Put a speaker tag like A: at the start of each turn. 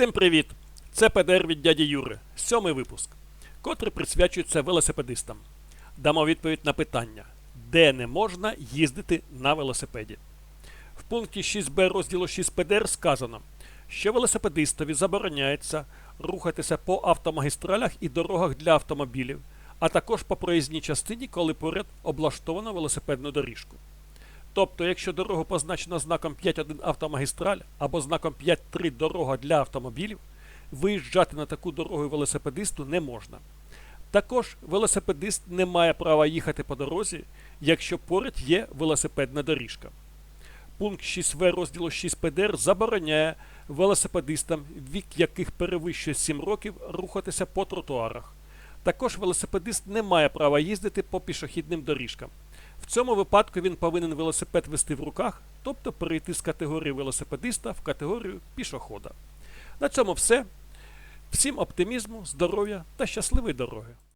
A: Всім привіт! Це ПДР від дяді Юри, сьомий випуск, котрий присвячується велосипедистам. Дамо відповідь на питання, де не можна їздити на велосипеді. В пункті 6б розділу 6 ПДР сказано, що велосипедистові забороняється рухатися по автомагістралях і дорогах для автомобілів, а також по проїзній частині, коли поряд облаштовано велосипедну доріжку. Тобто, якщо дорогу позначено знаком 5.1 автомагістраль або знаком 5.3 дорога для автомобілів, виїжджати на таку дорогу велосипедисту не можна. Також велосипедист не має права їхати по дорозі, якщо поряд є велосипедна доріжка. Пункт 6в розділу 6 ПДР забороняє велосипедистам, вік яких перевищує 7 років, рухатися по тротуарах. Також велосипедист не має права їздити по пішохідним доріжкам. В цьому випадку він повинен велосипед вести в руках, тобто перейти з категорії велосипедиста в категорію пішохода. На цьому все. Всім оптимізму, здоров'я та щасливої дороги!